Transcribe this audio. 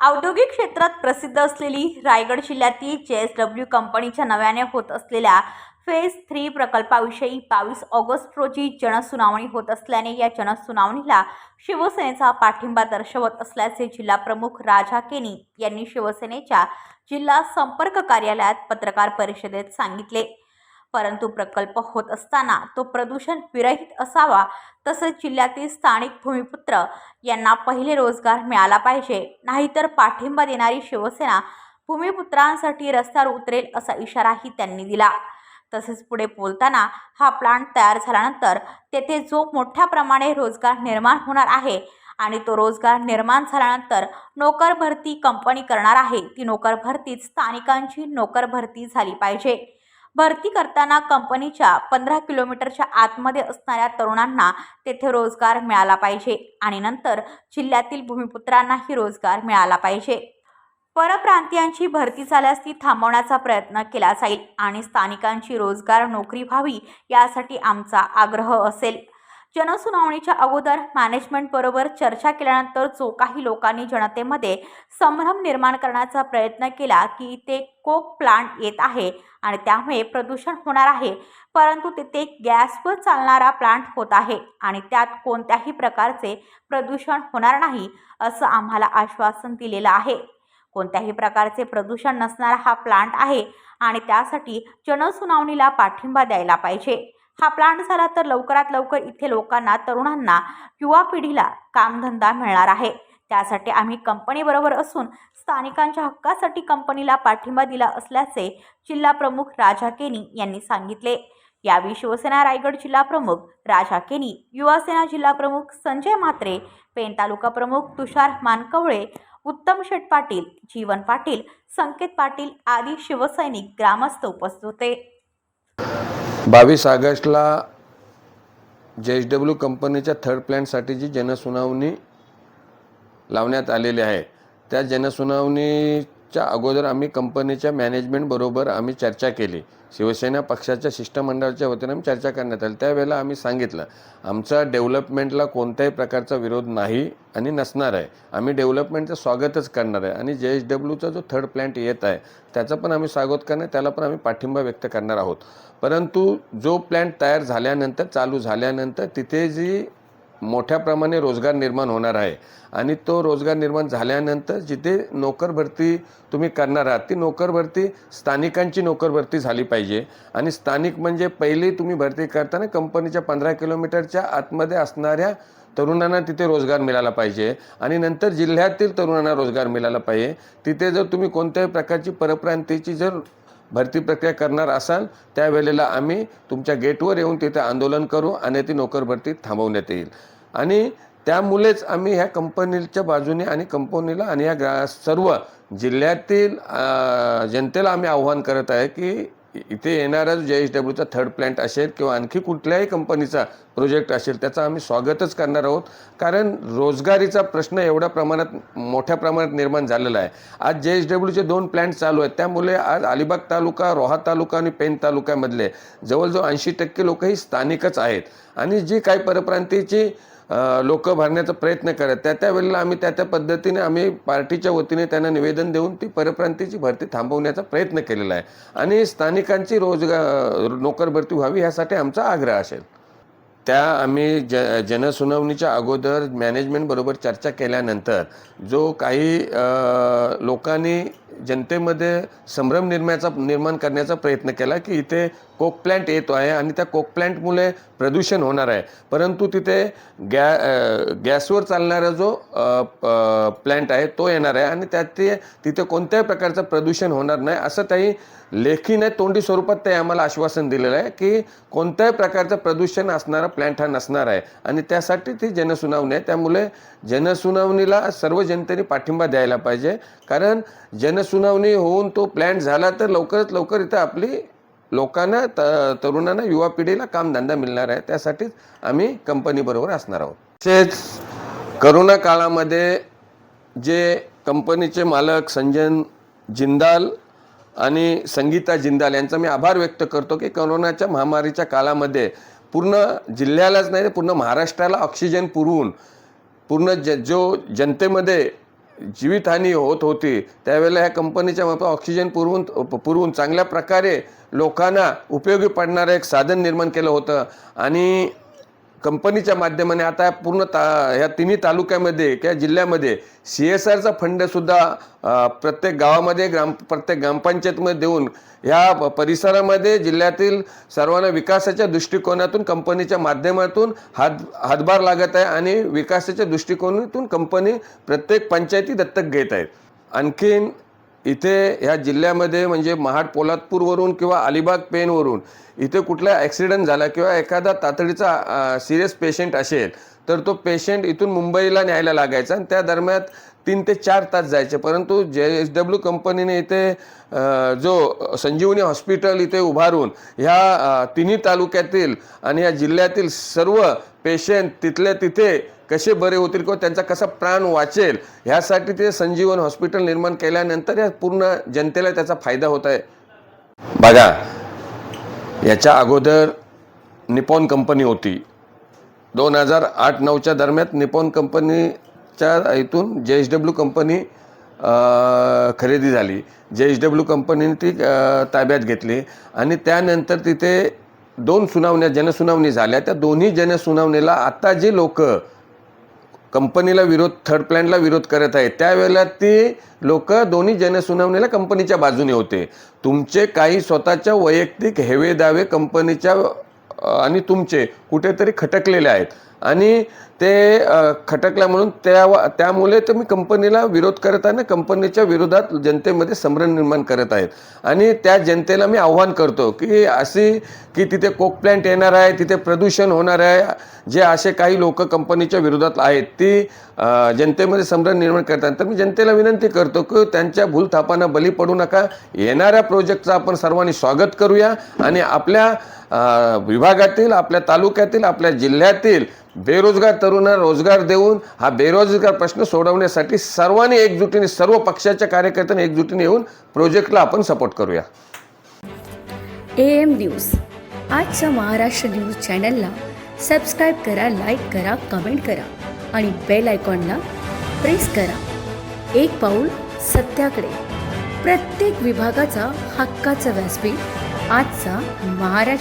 औद्योगिक क्षेत्रात प्रसिद्ध असलेली रायगड जिल्ह्यातील जे एस डब्ल्यू कंपनीच्या नव्याने होत असलेल्या फेज थ्री प्रकल्पाविषयी बावीस ऑगस्ट रोजी जनसुनावणी होत असल्याने या जनसुनावणीला शिवसेनेचा पाठिंबा दर्शवत असल्याचे जिल्हा प्रमुख राजा केनी यांनी शिवसेनेच्या जिल्हा संपर्क कार्यालयात पत्रकार परिषदेत सांगितले. परंतु प्रकल्प होत असताना तो प्रदूषण विरहित असावा तसंच जिल्ह्यातील स्थानिक भूमिपुत्र यांना पहिले रोजगार मिळाला पाहिजे. नाहीतर पाठिंबा देणारी शिवसेना भूमिपुत्रांसाठी रस्त्यावर उतरेल असा इशाराही त्यांनी दिला. तसेच पुढे बोलताना हा प्लांट तयार झाल्यानंतर तेथे जो मोठ्या प्रमाणे रोजगार निर्माण होणार आहे आणि तो रोजगार निर्माण झाल्यानंतर नोकर भरती कंपनी करणार आहे ती नोकर भरतीच स्थानिकांची नोकर भरती झाली पाहिजे. भरती करताना कंपनीच्या पंधरा किलोमीटरच्या आतमध्ये असणाऱ्या तरुणांना तेथे रोजगार मिळाला पाहिजे आणि नंतर जिल्ह्यातील भूमिपुत्रांनाही रोजगार मिळाला पाहिजे. परप्रांतीयांची भरती झाल्यास ती थांबवण्याचा प्रयत्न केला जाईल आणि स्थानिकांची रोजगार नोकरी व्हावी यासाठी आमचा आग्रह असेल. जनसुनावणीच्या अगोदर मॅनेजमेंटबरोबर चर्चा केल्यानंतर जो काही लोकांनी जनतेमध्ये संभ्रम निर्माण करण्याचा प्रयत्न केला की ते कोक प्लांट येत आहे आणि त्यामुळे प्रदूषण होणार आहे. परंतु तिथे गॅसवर चालणारा प्लांट होत आहे आणि त्यात कोणत्याही प्रकारचे प्रदूषण होणार नाही असं आम्हाला आश्वासन दिलेलं आहे. कोणत्याही प्रकारचे प्रदूषण नसणारा हा प्लांट आहे आणि त्यासाठी जनसुनावणीला पाठिंबा द्यायला पाहिजे. हा प्लांट झाला तर लवकरात लवकर इथे लोकांना तरुणांना युवा पिढीला कामधंदा मिळणार आहे. त्यासाठी आम्ही कंपनीबरोबर असून स्थानिकांच्या हक्कासाठी कंपनीला पाठिंबा दिला असल्याचे जिल्हाप्रमुख राजा केनी यांनी सांगितले. यावेळी शिवसेना रायगड जिल्हाप्रमुख राजा केनी युवासेना जिल्हाप्रमुख संजय म्हात्रे पेण तालुका प्रमुख तुषार मानकवळे उत्तम शेठ पाटील जीवन पाटील संकेत पाटील आदी शिवसैनिक ग्रामस्थ उपस्थित होते. बावीस ऑगस्टला जे एच डब्ल्यू कंपनीच्या थर्ड प्लॅनसाठीची जनसुनावणी लावण्यात आलेली आहे त्या जनसुनावणी च्या अगोदर आम्ही कंपनीच्या मॅनेजमेंटबरोबर आम्ही चर्चा केली. शिवसेना पक्षाच्या शिष्टमंडळाच्या वतीने आम्ही चर्चा करण्यात आली. त्यावेळेला आम्ही सांगितलं आमचा डेव्हलपमेंटला कोणत्याही प्रकारचा विरोध नाही आणि नसणार आहे. आम्ही डेव्हलपमेंटचं स्वागतच करणार आहे. आणि जे एच डब्ल्यूचा जो थर्ड प्लॅन्ट येत आहे त्याचं पण आम्ही स्वागत करणार त्याला पण आम्ही पाठिंबा व्यक्त करणार आहोत. परंतु जो प्लॅन्ट तयार झाल्यानंतर चालू झाल्यानंतर तिथे जी मोठ्या प्रमाणे रोजगार निर्माण होणार आहे. आणि तो रोजगार निर्माण झाल्यानंतर जिथे नोकर भरती तुम्ही करणार आहात ती नोकर भरती स्थानिकांची नोकर भरती झाली पाहिजे. आणि स्थानिक म्हणजे पहिली तुम्ही भरती करताना कंपनीच्या पंधरा किलोमीटरच्या आतमध्ये असणाऱ्या तरुणांना तिथे रोजगार मिळाला पाहिजे. आणि नंतर जिल्ह्यातील तरुणांना रोजगार मिळाला पाहिजे. तिथे जर तुम्ही कोणत्याही प्रकारची परप्रांतीची जर भरती प्रक्रिया करणार असाल त्यावेळेला आम्ही तुमच्या गेटवर येऊन तिथे आंदोलन करू आणि ती नोकर भरती थांबवण्यात येईल. आणि त्यामुळेच आम्ही ह्या कंपनीच्या बाजूने आणि कंपनीला आणि या ग्रा सर्व जिल्ह्यातील जनतेला आम्ही आव्हान करत आहे की इथे येणारा जे एच डब्ल्यूचा थर्ड प्लॅन्ट असेल किंवा आणखी कुठल्याही कंपनीचा प्रोजेक्ट असेल त्याचा आम्ही स्वागतच करणार आहोत. कारण रोजगारीचा प्रश्न एवढ्या प्रमाणात मोठ्या प्रमाणात निर्माण झालेला आहे. आज जे एच डब्ल्यूचे दोन प्लॅन्ट चालू आहेत. त्यामुळे आज अलिबाग तालुका रोहा तालुका आणि पेन तालुक्यामधले जवळजवळ ऐंशी टक्के लोक ही स्थानिकच आहेत. आणि जी काही परप्रांतीची लोक भरण्याचा प्रयत्न करत. त्या त्या वेळेला आम्ही त्या त्या पद्धतीने आम्ही पार्टीच्या वतीने त्यांना निवेदन देऊन ती परप्रांतीची भरती थांबवण्याचा प्रयत्न केलेला आहे. आणि स्थानिकांची रोजगार नोकर भरती व्हावी यासाठी आमचा आग्रह असेल. त्या आम्ही ज जनसुनावणीच्या अगोदर मॅनेजमेंटबरोबर चर्चा केल्यानंतर जो काही लोकांनी जनतेमध्ये संभ्रम निर्माचा निर्माण करण्याचा प्रयत्न केला की इथे कोक प्लॅन्ट येतो आहे आणि त्या कोक प्लॅन्टमुळे प्रदूषण होणार आहे. परंतु तिथे गॅ गॅसवर चालणारा जो प्लॅन्ट आहे तो येणार आहे आणि त्यात ते तिथे कोणत्याही प्रकारचं प्रदूषण होणार नाही असं त्याही लेखीने तोंडी स्वरूपात ते आम्हाला आश्वासन दिलेलं आहे की कोणत्याही प्रकारचं प्रदूषण असणारा प्लॅन्ट हा नसणार आहे. आणि त्यासाठी ती जनसुनावणी आहे. त्यामुळे जनसुनावणीला सर्व जनतेने पाठिंबा द्यायला पाहिजे. कारण जन जनसुनावणी होऊन तो प्लॅन झाला तर लवकरात लवकर इथं आपली लोकांना त तरुणांना युवा पिढीला कामधंदा मिळणार आहे. त्यासाठीच आम्ही कंपनीबरोबर असणार आहोत. तसेच करोना काळामध्ये जे कंपनीचे मालक संजन जिंदाल आणि संगीता जिंदाल यांचा मी आभार व्यक्त करतो की करोनाच्या महामारीच्या काळामध्ये पूर्ण जिल्ह्यालाच नाही पूर्ण महाराष्ट्राला ऑक्सिजन पुरवून पूर्ण ज जो जनतेमध्ये जीवितहानी होत होती. त्यावेळेला ह्या कंपनीच्या मार्फत ऑक्सिजन पुरवून पुरवून चांगल्या प्रकारे लोकांना उपयोगी पडणारं एक साधन निर्माण केलं होतं. आणि कंपनीच्या माध्यमाने आता पूर्ण ता ह्या तिन्ही तालुक्यामध्ये किंवा जिल्ह्यामध्ये सी एस आरचा फंडसुद्धा प्रत्येक गावामध्ये ग्राम प्रत्येक ग्रामपंचायतमध्ये देऊन ह्या प- परिसरामध्ये जिल्ह्यातील सर्वांना विकासाच्या दृष्टिकोनातून कंपनीच्या माध्यमातून हात हातभार लागत आहे आणि विकासाच्या दृष्टिकोनातून कंपनी प्रत्येक पंचायती दत्तक घेत आहेत आणखीन इथे ह्या जिल्ह्यामध्ये म्हणजे महाड पोलादपूरवरून किंवा अलिबाग पेनवरून इथे कुठला ॲक्सिडेंट झाला किंवा एखादा तातडीचा सिरियस पेशंट असेल तर तो पेशंट इथून मुंबईला न्यायला लागायचा आणि त्या दरम्यान तीन ते चार तास जायचे. परंतु जे एस डब्ल्यू कंपनीने इथे जो संजीवनी हॉस्पिटल इथे उभारून ह्या तिन्ही तालुक्यातील आणि या जिल्ह्यातील सर्व पेशंट तिथल्या तिथे कसे बरे होतील किंवा त्यांचा कसा प्राण वाचेल ह्यासाठी ते संजीवन हॉस्पिटल निर्माण केल्यानंतर या पूर्ण जनतेला त्याचा फायदा होत आहे. बघा याच्या अगोदर निपॉन कंपनी होती. दोन हजार आठ नऊच्या दरम्यान निपॉन कंपनीच्या इथून जे एच डब्ल्यू कंपनी खरेदी झाली. जे एच डब्ल्यू कंपनीने ती ताब्यात घेतली आणि त्यानंतर तिथे दोन सुनावण्या जनसुनावणी झाल्या. त्या दोन्ही जनसुनावणीला आता जे लोक कंपनीला विरोध थर्ड प्लॅनला विरोध करत आहेत त्यावेळेला ती लोक दोन्ही जनसुनावणीला कंपनीच्या बाजूने होते. तुमचे काही स्वतःच्या वैयक्तिक हेवे दावे कंपनीच्या आणि तुमचे कुठेतरी खटकलेले आहेत. आणि ते खटकल्या म्हणून त्या त्यामुळे तुम्ही कंपनीला विरोध करताना कंपनीच्या विरोधात जनतेमध्ये संभ्रम निर्माण करत आहेत. आणि त्या जनतेला मी आव्हान करतो की अशी की तिथे कोक प्लॅन्ट येणार आहे तिथे प्रदूषण होणार आहे. जे असे काही लोक कंपनीच्या विरोधात आहेत ती जनतेमध्ये संभ्रम निर्माण करतात तर मी जनतेला विनंती करतो की त्यांच्या भूलथापांना बली पडू नका. येणाऱ्या प्रोजेक्टचं आपण सर्वांनी स्वागत करूया. आणि आपल्या विभागातील आपल्या तालुक्यातील आपल्या जिल्ह्यातील बेरोजगार तरुणांना रोजगार देऊन हा बेरोजगार प्रश्न सोडवण्यासाठी सर्वांनी एकजुटीने सर्व पक्षाच्या कार्यकर्त्यांनी एकजुटीने येऊन प्रोजेक्टला आपण सपोर्ट करूया. A M news. आजच्या महाराष्ट्र न्यूज चॅनलला सबस्क्राईब करा लाईक करा कमेंट करा आणि बेल आयकॉनला प्रेस करा. एक पाऊल सत्याकडे. प्रत्येक विभागाचा हक्काचा व्यासपीठ आजचा महाराष्ट्र